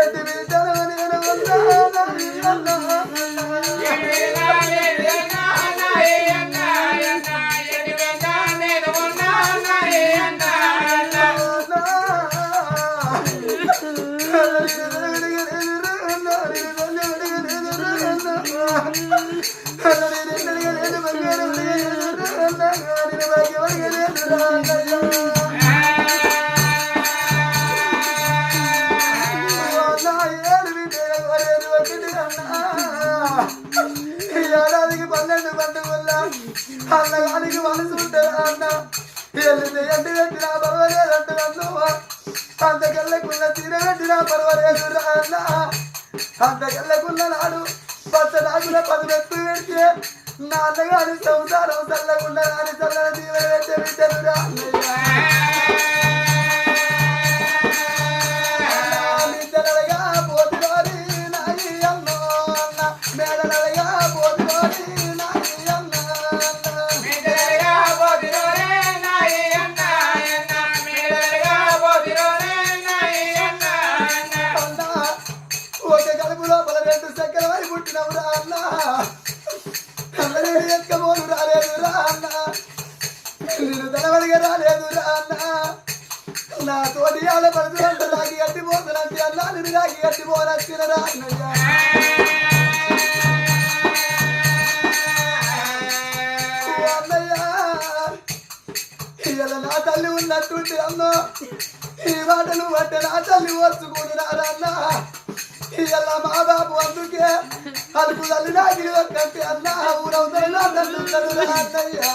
ఎదిరి జనగని వెళ్ళింది ఎడ్డు పెట్టినా పర్వాలేదంటే అన్నవా అంతకెళ్ళకున్న తీర పెట్టినా పర్వాలేదు అన్న అంతకెళ్ళకున్న నాడు పచ్చ నాగుల పది పెడితే నాన్నగారి సంసారం చల్లకుండా నాని చల్లని దీవెన అడిగే రాలేదు నా తోటి ఆడపడుతున్నంత రాగి కట్టిపోతున్నంత అన్నాను రాగి కట్టిపోనచ్చిన రాన్నయ్యా నా తల్లి ఉన్నట్టుంటే అమ్మో ఈ మాటలు అంటే నా తల్లి వస్తుకుంటున్నారన్నా ఇలా మా బాబు అందుకే అలుపు తల్లి నాగిరి అన్నా ఊరవుతారు అన్నయ్యా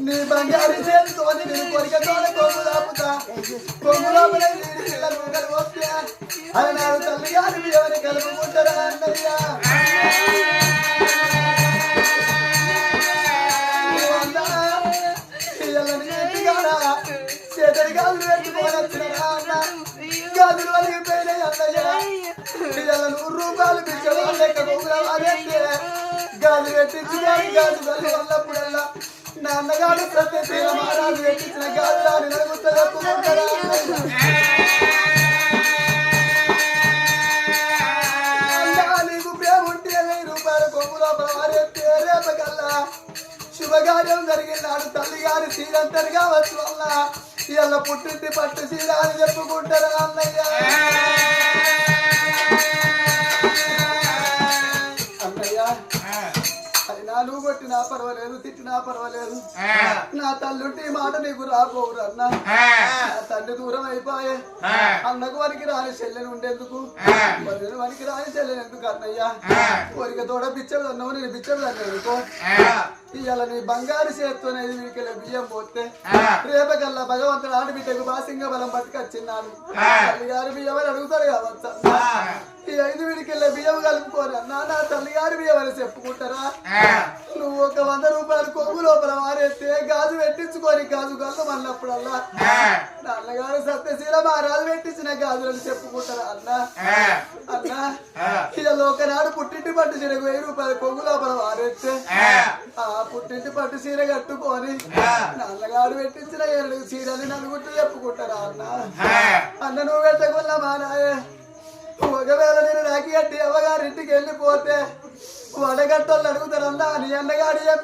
నీ బంగారు చేతితో నేను కొరికతోనే కొంగు దాపుతా కొంగు లోపలే నేను పిల్లలు కలిపి వస్తే అన్నారు తల్లి గారు ఎవరిని కలుపుకుంటారా అన్నయ్యా నాన్నగారు సత్యశీల మహారాజు పెట్టించిన గాజు అని నలుగుతా చెప్పుకుంటారా అన్నా, నీకు ప్రేమ ఉంటే వెయ్యి రూపాయల కొమ్ము లోపల వారెత్తే రేపకల్లా. శుభకార్యం జరిగినాడు తల్లి గారి సీరంతరు వచ్చి వల్ల ఇలా పుట్టింటి పట్టు సీర అని చెప్పుకుంటారా అన్నయ్య అన్నయ్య? పర్వాలేదు తిట్టినా పర్వాలేదు. నా తల్లుంటి మాట నీకు రాబోరు అన్న. నా తండ్రి దూరం అయిపోయే. అన్నకు వారికి రాని చెల్లెని ఉండేందుకు. వదిన వారికి రాని చెల్లెని ఎందుకు అన్నయ్య? కోరిక తోడ బిచ్చలు అన్నావు నేను బిచ్చలు అన్నానుకో ఇవాళ నీ బంగారు చేత్తోనే ఐదు వీకెళ్ళ బియ్యం పోతే. రేపకల్లా భగవంతుడు ఆడబిడ్డకు బాసింగ బలం పట్టుకొచ్చిన్నాను తల్లిగారి బియ్యం అని అడుగుతారు కావచ్చు ఈ ఐదు వీడికెళ్ళ బియ్యం కలుపుకోరు అన్నా. నా తల్లిగారి బియ్యం అని చెప్పుకుంటారా? నువ్వు ఒక వంద రూపాయలు కొమ్ము లోపల వారేస్తే గాజు పెట్టించుకొని గాజు గల్లం అన్నప్పుడల్లా. నాన్నగారు సత్యశీల మహారాజు పెట్టించిన గాజులను చెప్పుకుంటారా అన్న? అన్న ఇలా ఒకనాడు పుట్టింటి పట్టు చీరకు వెయ్యి రూపాయలు కొమ్ము లోపల వారేస్తే ఆ పుట్టింటి పట్టు చీర కట్టుకొని నాన్నగారు పెట్టించిన ఏడు చీరని నలుగుట్టు చెప్పుకుంటారా అన్న? అన్న నువ్వు పెట్టకుండా మా నాయే ఒకవేళ నేను రాకి కట్టి అవ్వగారింటికి వెళ్ళిపోతే వడగట్టోళ్ళు అడుగుతారన్నా నీ అన్నగాడు